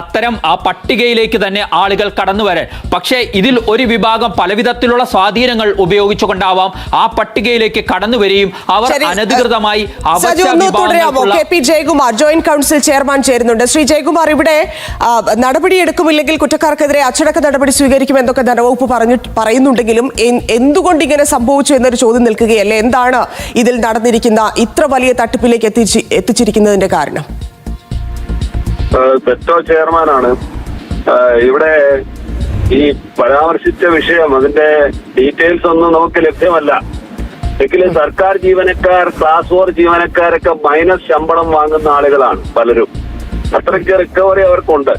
അത്തരം ആ പട്ടികയിലേക്ക് തന്നെ ആളുകൾ കടന്നു വരാൻ. പക്ഷേ ഇതിൽ ഒരു വിഭാഗം പലവിധത്തിലുള്ള സ്വാധീനങ്ങൾ ഉപയോഗിച്ചുകൊണ്ടാവാം ആ പട്ടികയിലേക്ക് കടന്നു വരികയും അവർ അനധികൃതമായി ജയകുമാർ ജോയിന്റ് കൗൺസിൽ ചെയർമാൻ ചേരുന്നുണ്ട്. ശ്രീ ജയകുമാർ ഇവിടെ നടപടിയെടുക്കുമില്ലെങ്കിൽ കുറ്റക്കാർക്കെതിരെ അച്ചടക്ക നടപടി സ്വീകരിക്കുമെന്നൊക്കെ ധനവകുപ്പ് പറഞ്ഞു പറയുന്നുണ്ടെങ്കിലും എന്തുകൊണ്ട് ഇങ്ങനെ സംഭവിച്ചു എന്നൊരു ചോദ്യം നിൽക്കുകയല്ലേ? എന്താണ് ഇതിൽ നടന്നിരിക്കുന്ന ഇത്ര വലിയ തട്ടിപ്പിലേക്ക് എത്തിച്ച് എത്തിച്ചിരിക്കുന്നതിന്റെ കാരണം? പെറ്റോ ചെയർമാനാണ്. ഇവിടെ ഈ പരാമർശിച്ച വിഷയം അതിന്റെ ഡീറ്റെയിൽസ് ഒന്നും നമുക്ക് ലഭ്യമല്ല. എങ്കിലും സർക്കാർ ജീവനക്കാർ ക്ലാസ് ഫോർ ജീവനക്കാരൊക്കെ മൈനസ് ശമ്പളം വാങ്ങുന്ന ആളുകളാണ് പലരും. അത്രയ്ക്ക് റിക്കവറി അവർക്കുണ്ട്.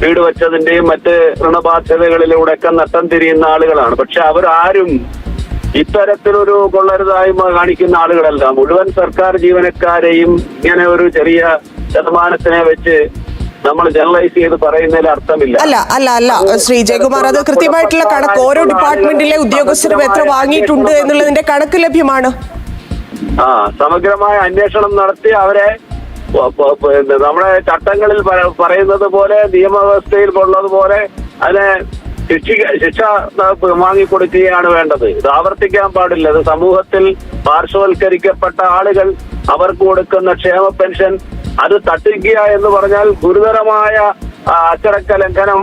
വീട് വെച്ചതിന്റെയും മറ്റ് ഋണബാധ്യതകളിലൂടെ ഒക്കെ നട്ടം തിരിയുന്ന ആളുകളാണ്. പക്ഷെ അവരാരും ഇത്തരത്തിലൊരു കൊള്ളരുതായ്മ കാണിക്കുന്ന ആളുകളല്ല. മുഴുവൻ സർക്കാർ ജീവനക്കാരെയും ഇങ്ങനെ ഒരു ചെറിയ ശതമാനത്തിനെ വെച്ച് നമ്മൾ ജനറലൈസ് ചെയ്ത് പറയുന്നതിൽ അർത്ഥമില്ല. അല്ല അല്ല അല്ല. ശ്രീ ജയകുമാർ അത് കൃത്യമായിട്ടുള്ള കണക്ക് ഓരോ ഡിപ്പാർട്ട്മെന്റിലെ ഉദ്യോഗസ്ഥരും എത്ര വാങ്ങിയിട്ടുണ്ട് എന്നുള്ളതിന്റെ കണക്ക് ലഭ്യമാണ്. ആ സമഗ്രമായ അന്വേഷണം നടത്തി അവരെ നമ്മുടെ ചട്ടങ്ങളിൽ പറയുന്നത് പോലെ നിയമവ്യവസ്ഥയിൽ ഉള്ളതുപോലെ അതിനെ ശിക്ഷ ശിക്ഷ വാങ്ങിക്കൊടുക്കുകയാണ് വേണ്ടത്. ഇത് ആവർത്തിക്കാൻ പാടില്ല. ഇത് സമൂഹത്തിൽ പാർശ്വവൽക്കരിക്കപ്പെട്ട ആളുകൾ അവർക്ക് കൊടുക്കുന്ന ക്ഷേമ പെൻഷൻ അത് തട്ടിക്കുക എന്ന് പറഞ്ഞാൽ ഗുരുതരമായ അച്ചടക്ക ലംഘനം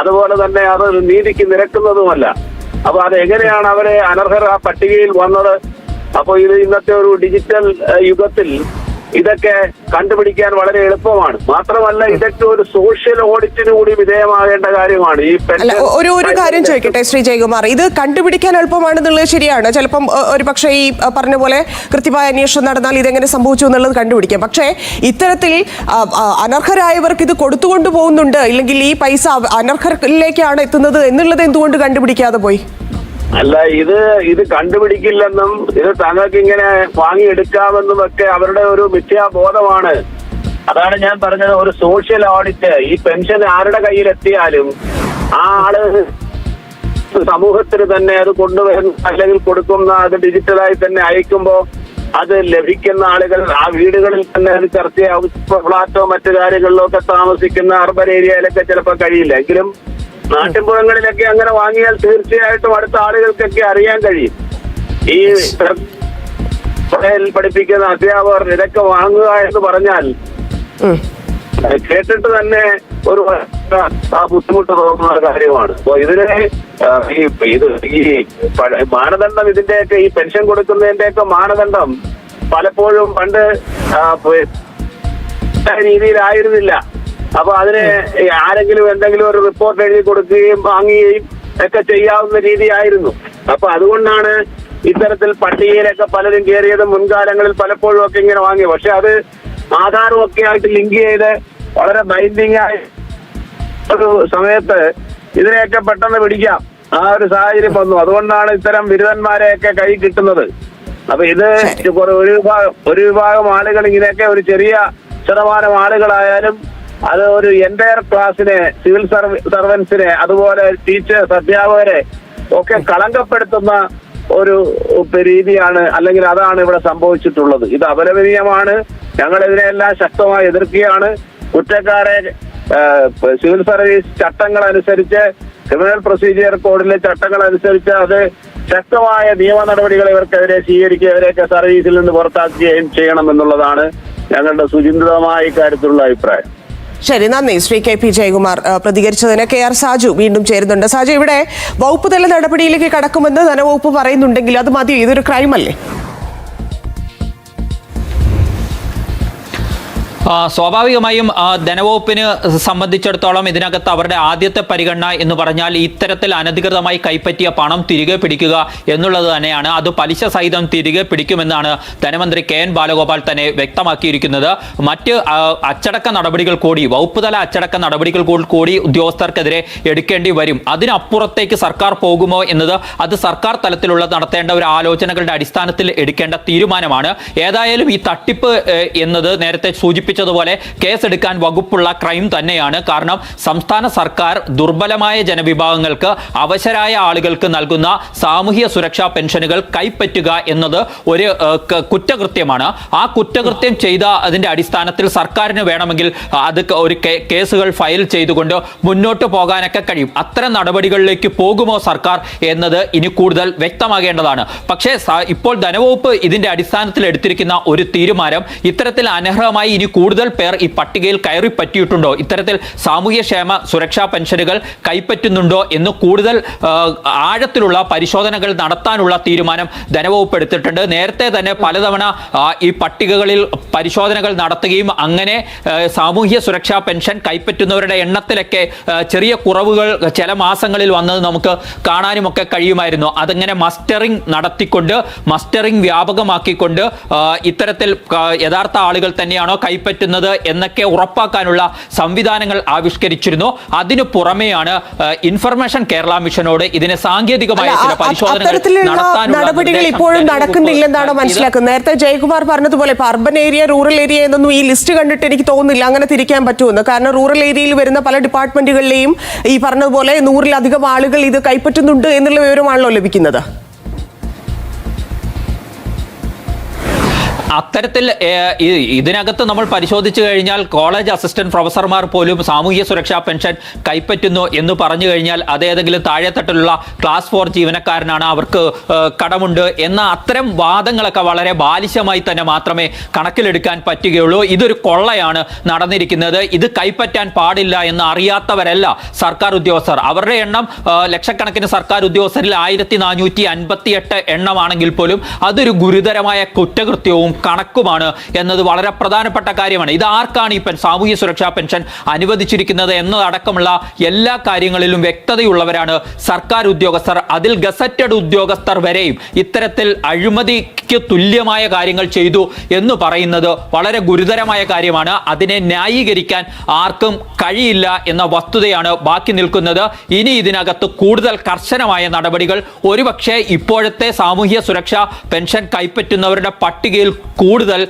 അതുപോലെ തന്നെ അത് നീതിക്ക് നിരക്കുന്നതുമല്ല. അപ്പൊ അത് എങ്ങനെയാണ് അവരെ അനർഹർ ആ പട്ടികയിൽ വന്നത്? അപ്പൊ ഇത് ഇന്നത്തെ ഒരു ഡിജിറ്റൽ യുഗത്തിൽ ഇതൊക്കെ കണ്ടുപിടിക്കാൻ വളരെ എളുപ്പമാണ്. മാത്രമല്ല ഇതൊക്കെ ഒരു സോഷ്യൽ ഓഡിറ്റിന് കൂടി വിധേയമാകേണ്ട കാര്യമാണ്. ഈ ഒരു ഒരു കാര്യം ചോദിക്കട്ടെ ശ്രീ ജയകുമാർ. ഇത് കണ്ടുപിടിക്കാൻ എളുപ്പമാണെന്നുള്ളത് ശരിയാണ്. ചിലപ്പം ഒരു പക്ഷേ ഈ പറഞ്ഞ പോലെ കൃത്യമായ അന്വേഷണം നടന്നാൽ ഇതെങ്ങനെ സംഭവിച്ചു എന്നുള്ളത് കണ്ടുപിടിക്കാം. പക്ഷേ ഇത്തരത്തിൽ അനർഹരായവർക്ക് ഇത് കൊടുത്തുകൊണ്ട് പോകുന്നുണ്ട്. ഇല്ലെങ്കിൽ ഈ പൈസ അനർഹരിലേക്കാണ് എത്തുന്നത് എന്നുള്ളത് എന്തുകൊണ്ട് കണ്ടുപിടിക്കാതെ പോയി? അല്ല ഇത് ഇത് കണ്ടുപിടിക്കില്ലെന്നും ഇത് തങ്ങൾക്ക് ഇങ്ങനെ വാങ്ങിയെടുക്കാമെന്നും ഒക്കെ അവരുടെ ഒരു മിഥ്യാബോധമാണ്. അതാണ് ഞാൻ പറഞ്ഞത് ഒരു സോഷ്യൽ ഓഡിറ്റ് ഈ പെൻഷൻ ആരുടെ കയ്യിലെത്തിയാലും ആ ആൾ സമൂഹത്തിന് തന്നെ അത് കൊണ്ടുവരുന്ന അല്ലെങ്കിൽ കൊടുക്കുന്ന അത് ഡിജിറ്റലായി തന്നെ അയക്കുമ്പോ അത് ലഭിക്കുന്ന ആളുകൾ ആ വീടുകളിൽ തന്നെ അത് ചർച്ചയാവും. ഫ്ലാറ്റോ മറ്റു കാര്യങ്ങളിലോ ഒക്കെ താമസിക്കുന്ന അർബൻ ഏരിയയിലൊക്കെ ചിലപ്പോൾ കഴിയില്ല. എങ്കിലും നാട്ടിൻപുറങ്ങളിലൊക്കെ അങ്ങനെ വാങ്ങിയാൽ തീർച്ചയായിട്ടും അടുത്ത ആളുകൾക്കൊക്കെ അറിയാൻ കഴിയും. ഈ പഠിപ്പിക്കുന്ന അധ്യാപകർ ഇതൊക്കെ വാങ്ങുക എന്ന് പറഞ്ഞാൽ. കേട്ടിട്ട് തന്നെ ഒരു ആ ബുദ്ധിമുട്ട് തോന്നുന്ന ഒരു കാര്യമാണ്. അപ്പൊ ഇതിന് ഈ ഇത് ഈ മാനദണ്ഡം ഇതിന്റെയൊക്കെ ഈ പെൻഷൻ കൊടുക്കുന്നതിന്റെയൊക്കെ മാനദണ്ഡം പലപ്പോഴും പണ്ട് രീതിയിലായിരുന്നില്ല. അപ്പൊ അതിന് ആരെങ്കിലും എന്തെങ്കിലും ഒരു റിപ്പോർട്ട് എഴുതി കൊടുക്കുകയും വാങ്ങുകയും ഒക്കെ ചെയ്യാവുന്ന രീതിയായിരുന്നു. അപ്പൊ അതുകൊണ്ടാണ് ഇത്തരത്തിൽ പട്ടികയിലൊക്കെ പലരും കയറിയത് മുൻകാലങ്ങളിൽ പലപ്പോഴും ഒക്കെ ഇങ്ങനെ വാങ്ങി പക്ഷെ അത് ആധാറും ഒക്കെ ആയിട്ട് ലിങ്ക് ചെയ്ത് വളരെ ബൈൻഡിങ് ആയി ഒരു സമയത്ത് ഇതിനെയൊക്കെ പെട്ടെന്ന് പിടിക്കാം. ആ ഒരു സാഹചര്യം വന്നു. അതുകൊണ്ടാണ് ഇത്തരം ബിരുദന്മാരെയൊക്കെ കൈ കിട്ടുന്നത്. അപ്പൊ ഇത് ഒരു വിഭാഗം ഒരു വിഭാഗം ആളുകൾ ഇങ്ങനെയൊക്കെ ഒരു ചെറിയ ശതമാനം ആളുകളായാലും അത് ഒരു എന്റയർ ക്ലാസ്സിനെ സിവിൽ സർവൻസിനെ അതുപോലെ ടീച്ചേഴ്സ് അധ്യാപകരെ ഒക്കെ കളങ്കപ്പെടുത്തുന്ന ഒരു രീതിയാണ് അല്ലെങ്കിൽ അതാണ് ഇവിടെ സംഭവിച്ചിട്ടുള്ളത്. ഇത് അപലപനീയമാണ്. ഞങ്ങൾ ഇതിനെല്ലാം ശക്തമായി എതിർക്കുകയാണ്. കുറ്റക്കാരെ സിവിൽ സർവീസ് ചട്ടങ്ങൾ അനുസരിച്ച് ക്രിമിനൽ പ്രൊസീജിയർ കോഡിലെ ചട്ടങ്ങൾ അനുസരിച്ച് അത് ശക്തമായ നിയമ നടപടികൾ ഇവർക്കെതിരെ സ്വീകരിക്കുക ഇവരെയൊക്കെ സർവീസിൽ നിന്ന് പുറത്താക്കുകയും ചെയ്യണം എന്നുള്ളതാണ് ഞങ്ങളുടെ സുചിന്തിതമായ ഇക്കാര്യത്തിലുള്ള അഭിപ്രായം. ശരി നന്ദി. ശ്രീ കെ പി ജയകുമാർ പ്രതികരിച്ചതിന് കെ ആർ സാജു വീണ്ടും ചേരുന്നുണ്ട്. സാജു ഇവിടെ വകുപ്പ് തല നടപടിയിലേക്ക് കടക്കുമെന്ന് ധനവകുപ്പ് പറയുന്നുണ്ടെങ്കിൽ അത് മതി ഇതൊരു ക്രൈം അല്ലേ? സ്വാഭാവികമായും ധനവകുപ്പിന് സംബന്ധിച്ചിടത്തോളം ഇതിനകത്ത് അവരുടെ ആദ്യത്തെ പരിഗണന എന്ന് പറഞ്ഞാൽ ഇത്തരത്തിൽ അനധികൃതമായി കൈപ്പറ്റിയ പണം തിരികെ പിടിക്കുക എന്നുള്ളത് തന്നെയാണ്. അത് പലിശ സഹിതം തിരികെ പിടിക്കുമെന്നാണ് ധനമന്ത്രി കെ എൻ ബാലഗോപാൽ തന്നെ വ്യക്തമാക്കിയിരിക്കുന്നത്. മറ്റ് അച്ചടക്ക നടപടികൾ കൂടി വകുപ്പ് തല അച്ചടക്ക നടപടികൾ കൂടി ഉദ്യോഗസ്ഥർക്കെതിരെ എടുക്കേണ്ടി വരും. അതിനപ്പുറത്തേക്ക് സർക്കാർ പോകുമോ എന്നത് അത് സർക്കാർ തലത്തിലുള്ള നടത്തേണ്ട ഒരു ആലോചനകളുടെ അടിസ്ഥാനത്തിൽ എടുക്കേണ്ട തീരുമാനമാണ്. ഏതായാലും ഈ തട്ടിപ്പ് എന്നത് നേരത്തെ സൂചിപ്പിച്ച സൂചിപ്പിച്ചതുപോലെ കേസെടുക്കാൻ വകുപ്പുള്ള ക്രൈം തന്നെയാണ്. കാരണം സംസ്ഥാന സർക്കാർ ദുർബലമായ ജനവിഭാഗങ്ങൾക്ക് അവശരായ ആളുകൾക്ക് നൽകുന്ന സാമൂഹ്യ സുരക്ഷാ പെൻഷനുകൾ കൈപ്പറ്റുക എന്നത് ഒരു കുറ്റകൃത്യമാണ്. ആ കുറ്റകൃത്യം ചെയ്ത അതിന്റെ അടിസ്ഥാനത്തിൽ സർക്കാരിന് വേണമെങ്കിൽ അത് ഒരു കേസുകൾ ഫയൽ ചെയ്തുകൊണ്ട് മുന്നോട്ട് പോകാനൊക്കെ കഴിയും. അത്തരം നടപടികളിലേക്ക് പോകുമോ സർക്കാർ എന്നത് ഇനി കൂടുതൽ വ്യക്തമാകേണ്ടതാണ്. പക്ഷേ ഇപ്പോൾ ധനവകുപ്പ് ഇതിന്റെ അടിസ്ഥാനത്തിൽ എടുത്തിരിക്കുന്ന ഒരു തീരുമാനം ഇത്തരത്തിൽ അനർഹമായി ഇനി കൂടുതൽ പേർ ഈ പട്ടികയിൽ കയറി പറ്റിയിട്ടുണ്ടോ ഇത്തരത്തിൽ സാമൂഹ്യക്ഷേമ സുരക്ഷാ പെൻഷനുകൾ കൈപ്പറ്റുന്നുണ്ടോ എന്ന് കൂടുതൽ ആഴത്തിലുള്ള പരിശോധനകൾ നടത്താനുള്ള തീരുമാനം ധനവകുപ്പ് എടുത്തിട്ടുണ്ട്. നേരത്തെ തന്നെ പലതവണ ഈ പട്ടികകളിൽ പരിശോധനകൾ നടത്തുകയും അങ്ങനെ സാമൂഹ്യ സുരക്ഷാ പെൻഷൻ കൈപ്പറ്റുന്നവരുടെ എണ്ണത്തിലൊക്കെ ചെറിയ കുറവുകൾ ചില മാസങ്ങളിൽ വന്നത് നമുക്ക് കാണാനുമൊക്കെ കഴിയുമായിരുന്നു. അതങ്ങനെ മസ്റ്ററിംഗ് നടത്തിക്കൊണ്ട് മസ്റ്ററിംഗ് വ്യാപകമാക്കിക്കൊണ്ട് ഇത്തരത്തിൽ യഥാർത്ഥ ആളുകൾ തന്നെയാണോ കൈപ്പറ്റുന്നത് എന്നൊക്കെ ഉറപ്പാക്കാനുള്ള സംവിധാനങ്ങൾ ആവിഷ്കരിച്ചിരുന്നു. അതിനു പുറമെയാണ് ഇൻഫർമേഷൻ കേരള മിഷനോട് ഇതിനെ സാങ്കേതികമായ ചില പരിശോധനകൾ നടപടികൾ ഇപ്പോഴും നടക്കുന്നില്ലെന്നാണ് മനസ്സിലാക്കുന്നത്. നേരത്തെ ജയകുമാർ പറഞ്ഞതുപോലെ ഇപ്പൊ അർബൻ ഏരിയ റൂറൽ ഏരിയ എന്നൊന്നും ഈ ലിസ്റ്റ് കണ്ടിട്ട് എനിക്ക് തോന്നുന്നില്ല. അങ്ങനെ തിരിക്കാൻ പറ്റുമെന്ന്. കാരണം റൂറൽ ഏരിയയിൽ വരുന്ന പല ഡിപ്പാർട്ട്മെന്റുകളിലെയും ഈ പറഞ്ഞതുപോലെ നൂറിലധികം ആളുകൾ ഇത് കൈപ്പറ്റുന്നുണ്ട് എന്നുള്ള വിവരമാണല്ലോ ലഭിക്കുന്നത്. അത്തരത്തിൽ ഇതിനകത്ത് നമ്മൾ പരിശോധിച്ചു കഴിഞ്ഞാൽ കോളേജ് അസിസ്റ്റന്റ് പ്രൊഫസർമാർ പോലും സാമൂഹ്യ സുരക്ഷാ പെൻഷൻ കൈപ്പറ്റുന്നു എന്ന് പറഞ്ഞു കഴിഞ്ഞാൽ അതേതെങ്കിലും താഴെത്തട്ടിലുള്ള ക്ലാസ് ഫോർ ജീവനക്കാരനാണ് അവർക്ക് കടമുണ്ട് എന്ന അത്തരം വാദങ്ങളൊക്കെ വളരെ ബാലിശമായി തന്നെ മാത്രമേ കണക്കിലെടുക്കാൻ പറ്റുകയുള്ളൂ. ഇതൊരു കൊള്ളയാണ് നടന്നിരിക്കുന്നത്. ഇത് കൈപ്പറ്റാൻ പാടില്ല എന്ന് അറിയാത്തവരല്ല സർക്കാർ ഉദ്യോഗസ്ഥർ. അവരുടെ എണ്ണം ലക്ഷക്കണക്കിന് സർക്കാർ ഉദ്യോഗസ്ഥരിൽ ആയിരത്തി നാനൂറ്റി അൻപത്തി എട്ട് എണ്ണമാണെങ്കിൽ പോലും അതൊരു ഗുരുതരമായ കുറ്റകൃത്യവും കണക്കുമാണ് എന്നത് വളരെ പ്രധാനപ്പെട്ട കാര്യമാണ്. ഇത് ആർക്കാണ് ഈ സാമൂഹ്യ സുരക്ഷാ പെൻഷൻ അനുവദിച്ചിരിക്കുന്നത് എന്നതടക്കമുള്ള എല്ലാ കാര്യങ്ങളിലും വ്യക്തതയുള്ളവരാണ് സർക്കാർ ഉദ്യോഗസ്ഥർ. അതിൽ ഗസറ്റഡ് ഉദ്യോഗസ്ഥർ വരെയും ഇത്തരത്തിൽ അഴിമതിക്ക് തുല്യമായ കാര്യങ്ങൾ ചെയ്തു എന്ന് പറയുന്നത് വളരെ ഗുരുതരമായ കാര്യമാണ്. അതിനെ ന്യായീകരിക്കാൻ ആർക്കും കഴിയില്ല എന്ന വസ്തുതയാണ് ബാക്കി നിൽക്കുന്നത്. ഇനി ഇതിനകത്ത് കൂടുതൽ കർശനമായ നടപടികൾ ഒരുപക്ഷെ ഇപ്പോഴത്തെ സാമൂഹ്യ സുരക്ഷാ പെൻഷൻ കൈപ്പറ്റുന്നവരുടെ പട്ടികയിൽ കൂടുതൽ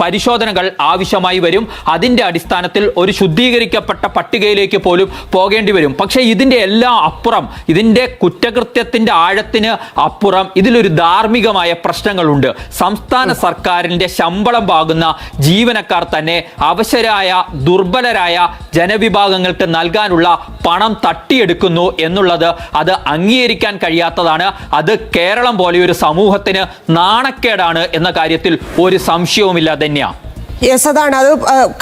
പരിശോധനകൾ ആവശ്യമായി വരും. അതിന്റെ അടിസ്ഥാനത്തിൽ ഒരു ശുദ്ധീകരിക്കപ്പെട്ട പട്ടികയിലേക്ക് പോലും പോകേണ്ടി വരും. പക്ഷേ ഇതിന്റെ എല്ലാം അപ്പുറം ഇതിന്റെ കുറ്റകൃത്യത്തിന്റെ ആഴത്തിന് അപ്പുറം ഇതിലൊരു ധാർമ്മികമായ പ്രശ്നങ്ങളുണ്ട്. സംസ്ഥാന സർക്കാരിന്റെ ശമ്പളം പാകുന്ന ജീവനക്കാർ തന്നെ അവശരായ ദുർബലരായ ജനവിഭാഗങ്ങൾക്ക് നൽകാനുള്ള പണം തട്ടിയെടുക്കുന്നു എന്നുള്ളത് അത് അംഗീകരിക്കാൻ കഴിയാത്തതാണ്. അത് കേരളം പോലെ ഒരു സമൂഹത്തിന് നാണക്കേടാണ് എന്ന കാര്യത്തിൽ ഒരു സംശയവുമില്ല ധന്യ. യെസ് അതാണ്. അത്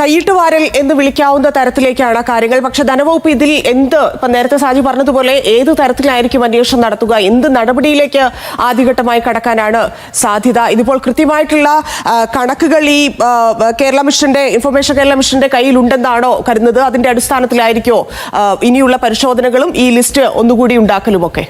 കൈയിട്ട് വാരൽ എന്ന് വിളിക്കാവുന്ന തരത്തിലേക്കാണ് കാര്യങ്ങൾ. പക്ഷെ ധനവകുപ്പ് ഇതിൽ എന്ത് ഇപ്പൊ നേരത്തെ സാജി പറഞ്ഞതുപോലെ ഏത് തരത്തിലായിരിക്കും അന്വേഷണം നടത്തുക എന്ത് നടപടിയിലേക്ക് ആദ്യഘട്ടമായി കടക്കാനാണ് സാധ്യത. ഇതിപ്പോൾ കൃത്യമായിട്ടുള്ള കണക്കുകൾ ഈ കേരള മിഷന്റെ ഇൻഫർമേഷൻ കേരള മിഷന്റെ കയ്യിലുണ്ടെന്നാണോ കരുതുന്നത്? അതിന്റെ അടിസ്ഥാനത്തിലായിരിക്കോ ഇനിയുള്ള പരിശോധനകളും ഈ ലിസ്റ്റ് ഒന്നുകൂടി ഉണ്ടാക്കലുമൊക്കെ?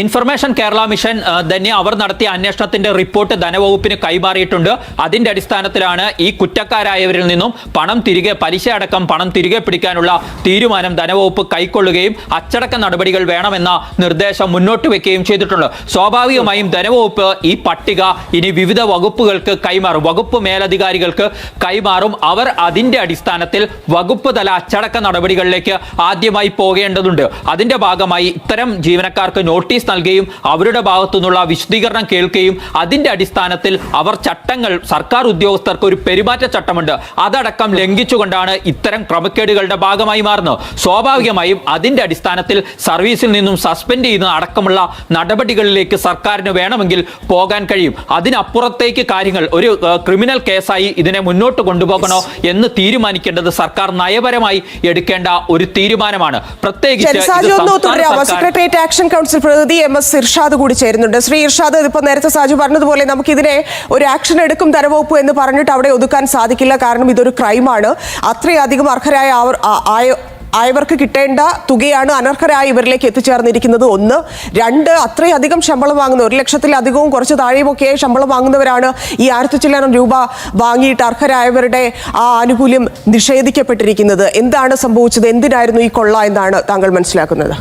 ഇൻഫർമേഷൻ കേരള മിഷൻ തന്നെ അവർ നടത്തിയ അന്വേഷണത്തിന്റെ റിപ്പോർട്ട് ധനവകുപ്പിന് കൈമാറിയിട്ടുണ്ട്. അതിന്റെ അടിസ്ഥാനത്തിലാണ് ഈ കുറ്റക്കാരായവരിൽ നിന്നും പണം തിരികെ പലിശ അടക്കം പണം തിരികെ പിടിക്കാനുള്ള തീരുമാനം ധനവകുപ്പ് കൈക്കൊള്ളുകയും അച്ചടക്ക നടപടികൾ വേണമെന്ന നിർദ്ദേശം മുന്നോട്ട് വെക്കുകയും ചെയ്തിട്ടുണ്ട്. സ്വാഭാവികമായും ധനവകുപ്പ് ഈ പട്ടിക ഇനി വിവിധ വകുപ്പുകൾക്ക് കൈമാറും. വകുപ്പ് മേലധികാരികൾക്ക് കൈമാറും. അവർ അതിന്റെ അടിസ്ഥാനത്തിൽ വകുപ്പ് തല അച്ചടക്ക നടപടികളിലേക്ക് ആദ്യമായി പോകേണ്ടതുണ്ട്. അതിന്റെ ഭാഗമായി ഇത്തരം ജീവനക്കാർക്ക് നോട്ടീസ് നൽകുകയും അവരുടെ ഭാഗത്തു നിന്നുള്ള വിശദീകരണം കേൾക്കുകയും അതിന്റെ അടിസ്ഥാനത്തിൽ അവർ ചട്ടങ്ങൾ സർക്കാർ ഉദ്യോഗസ്ഥർക്ക് ഒരു പെരുമാറ്റ ചട്ടമുണ്ട്. അതടക്കം ലംഘിച്ചുകൊണ്ടാണ് ഇത്തരം ക്രമക്കേടുകളുടെ ഭാഗമായി മാറുന്നത്. സ്വാഭാവികമായും അതിന്റെ അടിസ്ഥാനത്തിൽ സർവീസിൽ നിന്നും സസ്പെൻഡ് ചെയ്യുന്ന അടക്കമുള്ള നടപടികളിലേക്ക് സർക്കാരിന് വേണമെങ്കിൽ പോകാൻ കഴിയും. അതിനപ്പുറത്തേക്ക് കാര്യങ്ങൾ ഒരു ക്രിമിനൽ കേസായി ഇതിനെ മുന്നോട്ട് കൊണ്ടുപോകണോ എന്ന് തീരുമാനിക്കേണ്ടത് സർക്കാർ നയപരമായി എടുക്കേണ്ട ഒരു തീരുമാനമാണ്. പ്രത്യേകിച്ച് സെക്രട്ടേറിയറ്റ് ആക്ഷൻ കൗൺസിൽ പ്രതിനിധി എം എസ് ഇർഷാദ് കൂടി ചേരുന്നുണ്ട്. ശ്രീ ഇർഷാദ് ഇതിപ്പോ നേരത്തെ സാജു പറഞ്ഞതുപോലെ നമുക്കിതിനെ ഒരു ആക്ഷൻ എടുക്കും തരവോപ്പ് എന്ന് പറഞ്ഞിട്ട് അവിടെ ഒതുക്കാൻ സാധിക്കില്ല. കാരണം ഇതൊരു ക്രൈമാണ് അത്രയധികം അർഹരായ അവർ ആയവർക്ക് കിട്ടേണ്ട തുകയാണ് അനർഹരായ ഇവരിലേക്ക് എത്തിച്ചേർന്നിരിക്കുന്നത് ഒന്ന്. രണ്ട് അത്രയധികം ശമ്പളം വാങ്ങുന്ന ഒരു ലക്ഷത്തിലധികവും കുറച്ച് താഴെയുമൊക്കെ ശമ്പളം വാങ്ങുന്നവരാണ് ഈ ആയിരത്തി ചില്ലറം രൂപ വാങ്ങിയിട്ട് അർഹരായവരുടെ ആ ആനുകൂല്യം നിഷേധിക്കപ്പെട്ടിരിക്കുന്നത്. എന്താണ് സംഭവിച്ചത്? എന്തിനായിരുന്നു ഈ കൊള്ള എന്നാണ് താങ്കൾ മനസ്സിലാക്കുന്നത്?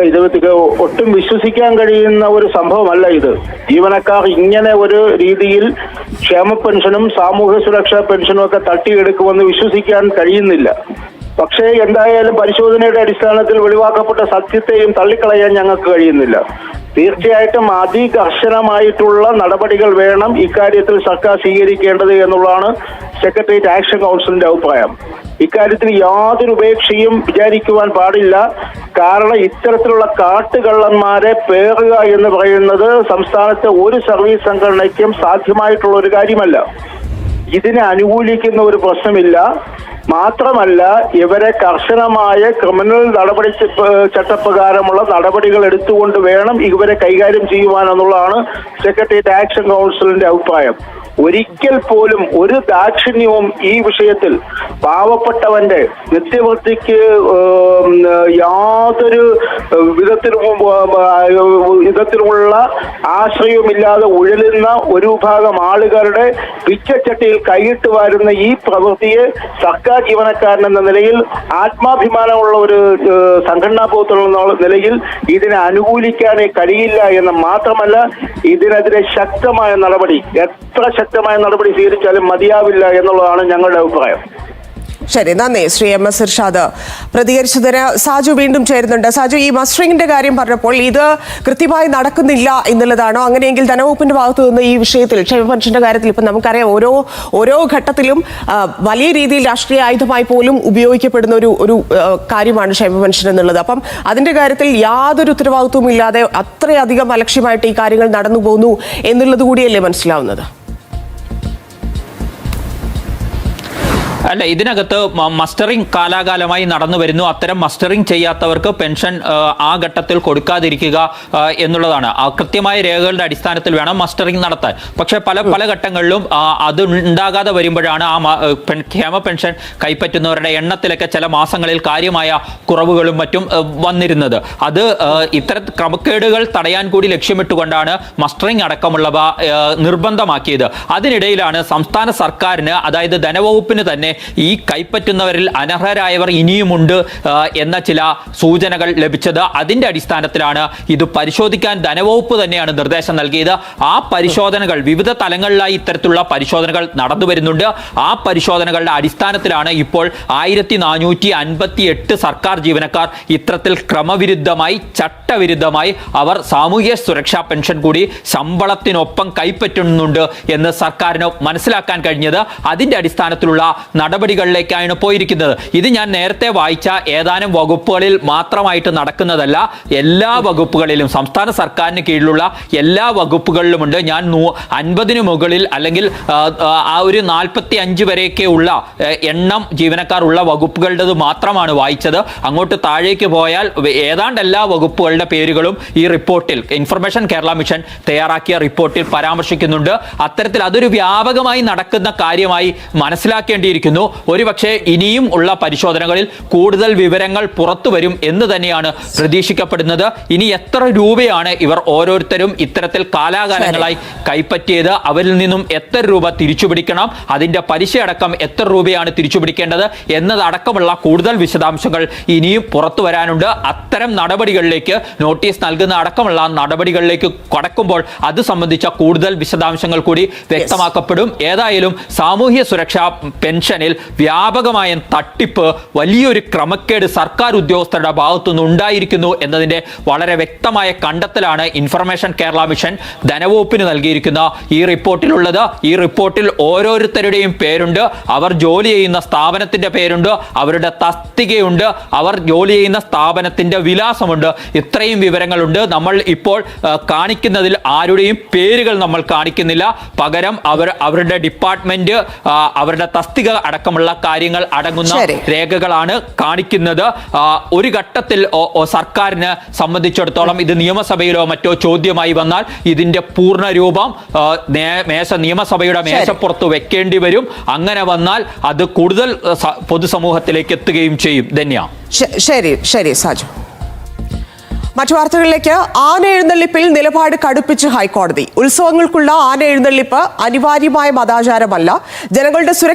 ഇത് ഒട്ടും വിശ്വസിക്കാൻ കഴിയുന്ന ഒരു സംഭവമല്ല ഇത്. ജീവനക്കാർ ഇങ്ങനെ ഒരു രീതിയിൽ ക്ഷേമ പെൻഷനും സാമൂഹ്യ സുരക്ഷാ പെൻഷനും ഒക്കെ തട്ടിയെടുക്കുമെന്ന് വിശ്വസിക്കാൻ കഴിയുന്നില്ല. പക്ഷേ എന്തായാലും പരിശോധനയുടെ അടിസ്ഥാനത്തിൽ വെളിവാക്കപ്പെട്ട സത്യത്തെയും തള്ളിക്കളയാൻ ഞങ്ങൾക്ക് കഴിയുന്നില്ല. തീർച്ചയായിട്ടും അതികർശനമായിട്ടുള്ള നടപടികൾ വേണം ഇക്കാര്യത്തിൽ സർക്കാർ സ്വീകരിക്കേണ്ടത് എന്നുള്ളതാണ് സെക്രട്ടേറിയറ്റ് ആക്ഷൻ കൗൺസിലിന്റെ അഭിപ്രായം. ഇക്കാര്യത്തിൽ യാതൊരു ഉപേക്ഷയും വിചാരിക്കുവാൻ പാടില്ല. കാരണം ഇത്തരത്തിലുള്ള കാട്ടുകള്ളന്മാരെ പേറുക എന്ന് പറയുന്നത് സംസ്ഥാനത്തെ ഒരു സർവീസ് സംഘടനയ്ക്കും സാധ്യമായിട്ടുള്ള ഒരു കാര്യമല്ല. ഇതിനെ അനുകൂലിക്കുന്ന ഒരു പ്രശ്നമില്ല. മാത്രമല്ല ഇവരെ കർശനമായ ക്രിമിനൽ നടപടി ചട്ടപ്രകാരമുള്ള നടപടികൾ എടുത്തുകൊണ്ട് വേണം ഇവരെ കൈകാര്യം ചെയ്യുവാനെന്നുള്ളതാണ് സെക്രട്ടേറിയറ്റ് ആക്ഷൻ കൗൺസിലിന്റെ അഭിപ്രായം. ഒരിക്കൽ പോലും ഒരു ദാക്ഷിണ്യവും ഈ വിഷയത്തിൽ പാവപ്പെട്ടവന്റെ നിത്യവൃത്തിക്ക് യാതൊരു വിധത്തിലും വിധത്തിലുമുള്ള ആശ്രയവുമില്ലാതെ ഉഴലുന്ന ഒരു വിഭാഗം ആളുകളുടെ പിച്ചച്ചട്ടിയിൽ കൈയിട്ട് വരുന്ന ഈ പ്രവൃത്തിയെ സർക്കാർ ജീവനക്കാരൻ എന്ന നിലയിൽ ആത്മാഭിമാനമുള്ള ഒരു സംഘടനാ ബോധമുള്ള നിലയിൽ ഇതിനെ അനുകൂലിക്കാനേ കഴിയില്ല എന്ന് മാത്രമല്ല ഇതിനെതിരെ ശക്തമായ നടപടി എത്ര ശക്തമായ നടപടി സ്വീകരിച്ചാലും മതിയാവില്ല എന്നുള്ളതാണ് ഞങ്ങളുടെ അഭിപ്രായം. ശരി നന്ദി. Shri M S Irshad. പ്രതികരിച്ചതിന് Saju വീണ്ടും ചേരുന്നുണ്ട്. സാജു ഈ മസ്റ്ററിംഗിന്റെ കാര്യം പറഞ്ഞപ്പോൾ ഇത് കൃത്യമായി നടക്കുന്നില്ല എന്നുള്ളതാണോ? അങ്ങനെയെങ്കിൽ ധനവകുപ്പിന്റെ ഭാഗത്തു നിന്ന് ഈ വിഷയത്തിൽ ക്ഷേമ പെൻഷന്റെ കാര്യത്തിൽ ഇപ്പം നമുക്കറിയാം ഓരോ ഓരോ ഘട്ടത്തിലും വലിയ രീതിയിൽ രാഷ്ട്രീയ ആയുധമായി പോലും ഉപയോഗിക്കപ്പെടുന്ന ഒരു ഒരു കാര്യമാണ് ക്ഷേമ പെൻഷൻ എന്നുള്ളത്. അപ്പം അതിന്റെ കാര്യത്തിൽ യാതൊരു ഉത്തരവാദിത്വവും ഇല്ലാതെ അത്രയധികം അലക്ഷ്യമായിട്ട് ഈ കാര്യങ്ങൾ നടന്നു പോകുന്നു എന്നുള്ളത് കൂടിയല്ലേ മനസ്സിലാവുന്നത്? അല്ല ഇതിനകത്ത് മസ്റ്ററിംഗ് കാലാകാലമായി നടന്നു വരുന്നു. അത്തരം മസ്റ്ററിംഗ് ചെയ്യാത്തവർക്ക് പെൻഷൻ ആ, ഘട്ടത്തിൽ കൊടുക്കാതിരിക്കുക എന്നുള്ളതാണ്. കൃത്യമായ രേഖകളുടെ അടിസ്ഥാനത്തിൽ വേണം മസ്റ്ററിംഗ് നടത്താൻ. പക്ഷെ പല പല ഘട്ടങ്ങളിലും അത് ഉണ്ടാകാതെ വരുമ്പോഴാണ് ആ ക്ഷേമ പെൻഷൻ കൈപ്പറ്റുന്നവരുടെ എണ്ണത്തിലൊക്കെ ചില മാസങ്ങളിൽ കാര്യമായ കുറവുകളും മറ്റും വന്നിരുന്നത്. അത് ഇത്തരം ക്രമക്കേടുകൾ തടയാൻ കൂടി ലക്ഷ്യമിട്ടുകൊണ്ടാണ് മസ്റ്ററിംഗ് അടക്കമുള്ളവ നിർബന്ധമാക്കിയത്. അതിനിടയിലാണ് സംസ്ഥാന സർക്കാരിന് അതായത് ധനവകുപ്പിന് തന്നെ ഈ കൈപ്പറ്റുന്നവരിൽ അനർഹരായവർ ഇനിയുമുണ്ട് എന്ന ചില സൂചനകൾ ലഭിച്ചത് അതിന്റെ അടിസ്ഥാനത്തിലാണ് ഇത് പരിശോധിക്കാൻ ധനവകുപ്പ് തന്നെയാണ് നിർദ്ദേശം നൽകിയത്. ആ പരിശോധനകൾ വിവിധ തലങ്ങളിലായി ഇത്തരത്തിലുള്ള പരിശോധനകൾ നടന്നു വരുന്നുണ്ട്. ആ പരിശോധനകളുടെ അടിസ്ഥാനത്തിലാണ് ഇപ്പോൾ ആയിരത്തി നാനൂറ്റി അൻപത്തി എട്ട് സർക്കാർ ജീവനക്കാർ ഇത്തരത്തിൽ ക്രമവിരുദ്ധമായി ചട്ടവിരുദ്ധമായി അവർ സാമൂഹ്യ സുരക്ഷാ പെൻഷൻ കൂടി ശമ്പളത്തിനൊപ്പം കൈപ്പറ്റുന്നുണ്ട് എന്ന് സർക്കാരിന് മനസ്സിലാക്കാൻ കഴിഞ്ഞത്. അതിന്റെ അടിസ്ഥാനത്തിലുള്ള നടപടികളിലേക്കാണ് പോയിരിക്കുന്നത്. ഇത് ഞാൻ നേരത്തെ വായിച്ച ഏതാനും വകുപ്പുകളിൽ മാത്രമായിട്ട് നടക്കുന്നതല്ല എല്ലാ വകുപ്പുകളിലും സംസ്ഥാന സർക്കാരിന് കീഴിലുള്ള എല്ലാ വകുപ്പുകളിലുമുണ്ട്. ഞാൻ നൂ- അൻപതിന് മുകളിൽ അല്ലെങ്കിൽ ആ, ഒരു നാൽപ്പത്തി അഞ്ച് വരെയൊക്കെ ഉള്ള എണ്ണം ജീവനക്കാർ ഉള്ള വകുപ്പുകളുടേത് മാത്രമാണ് വായിച്ചത്. അങ്ങോട്ട് താഴേക്ക് പോയാൽ ഏതാണ്ട് എല്ലാ വകുപ്പുകളുടെ പേരുകളും ഈ റിപ്പോർട്ടിൽ ഇൻഫർമേഷൻ കേരള മിഷൻ തയ്യാറാക്കിയ റിപ്പോർട്ടിൽ പരാമർശിക്കുന്നുണ്ട്. അത്തരത്തിൽ അതൊരു വ്യാപകമായി നടക്കുന്ന കാര്യമായി മനസ്സിലാക്കേണ്ടിയിരിക്കുന്നു. ഒരുപക്ഷെ ഇനിയും ഉള്ള പരിശോധനകളിൽ കൂടുതൽ വിവരങ്ങൾ പുറത്തു വരും എന്ന് തന്നെയാണ് പ്രതീക്ഷിക്കപ്പെടുന്നത്. ഇനി എത്ര രൂപയാണ് ഇവർ ഓരോരുത്തരും ഇത്തരത്തിൽ കാലാകാലങ്ങളായി കൈപ്പറ്റിയത്? അവരിൽ നിന്നും എത്ര രൂപ തിരിച്ചു പിടിക്കണം അതിന്റെ പലിശ അടക്കം എത്ര രൂപയാണ് തിരിച്ചു പിടിക്കേണ്ടത് എന്നതടക്കമുള്ള കൂടുതൽ വിശദാംശങ്ങൾ ഇനിയും പുറത്തു വരാനുണ്ട്. അത്തരം നടപടികളിലേക്ക് നോട്ടീസ് നൽകുന്ന അടക്കമുള്ള നടപടികളിലേക്ക് കടക്കുമ്പോൾ അത് സംബന്ധിച്ച കൂടുതൽ വിശദാംശങ്ങൾ കൂടി വ്യക്തമാക്കപ്പെടും. ഏതായാലും സാമൂഹ്യ സുരക്ഷാ പെൻഷനിൽ വ്യാപകമായ തട്ടിപ്പ് വലിയൊരു ക്രമക്കേട് സർക്കാർ ഉദ്യോഗസ്ഥരുടെ ഭാഗത്തുനിന്ന് ഉണ്ടായിരിക്കുന്നു എന്നതിന്റെ വളരെ വ്യക്തമായ കണ്ടെത്തലാണ് ഇൻഫർമേഷൻ കേരള മിഷൻ ധനവകുപ്പിന് നൽകിയിരിക്കുന്ന ഈ റിപ്പോർട്ടിലുള്ളത്. ഈ റിപ്പോർട്ടിൽ ഓരോരുത്തരുടെയും പേരുണ്ട്. അവർ ജോലി ചെയ്യുന്ന സ്ഥാപനത്തിന്റെ പേരുണ്ട്. അവരുടെ തസ്തികയുണ്ട്. അവർ ജോലി ചെയ്യുന്ന സ്ഥാപനത്തിന്റെ വിലാസമുണ്ട്. ഇത്രയും വിവരങ്ങളുണ്ട്. നമ്മൾ ഇപ്പോൾ കാണിക്കുന്നതിൽ ആരുടെയും പേരുകൾ നമ്മൾ കാണിക്കുന്നില്ല. പകരം അവർ അവരുടെ ഡിപ്പാർട്ട്മെന്റ് അവരുടെ തസ്തിക അടക്കമുള്ള കാര്യങ്ങൾ അടങ്ങുന്ന രേഖകളാണ് കാണിക്കുന്നത്. ഒരു ഘട്ടത്തിൽ സർക്കാരിനെ സംബന്ധിച്ചിടത്തോളം ഇത് നിയമസഭയിലോ മറ്റോ ചോദ്യമായി വന്നാൽ ഇതിന്റെ പൂർണ രൂപം മേശ നിയമസഭയുടെ മേശപ്പുറത്ത് വെക്കേണ്ടി വരും. അങ്ങനെ വന്നാൽ അത് കൂടുതൽ പൊതുസമൂഹത്തിലേക്ക് എത്തുകയും ചെയ്യും. ധന്യ. ശരി ശരി സാജു. മറ്റു വാർത്തകളിലേക്ക്. ആന എഴുന്നള്ളിപ്പിൽ നിലപാട് കടുപ്പിച്ച് ഹൈക്കോടതി. ഉത്സവങ്ങൾക്കുള്ള ആന എഴുന്നള്ളിപ്പ് അനിവാര്യമായ മതാചാരമല്ല. ജനങ്ങളുടെ സുരക്ഷ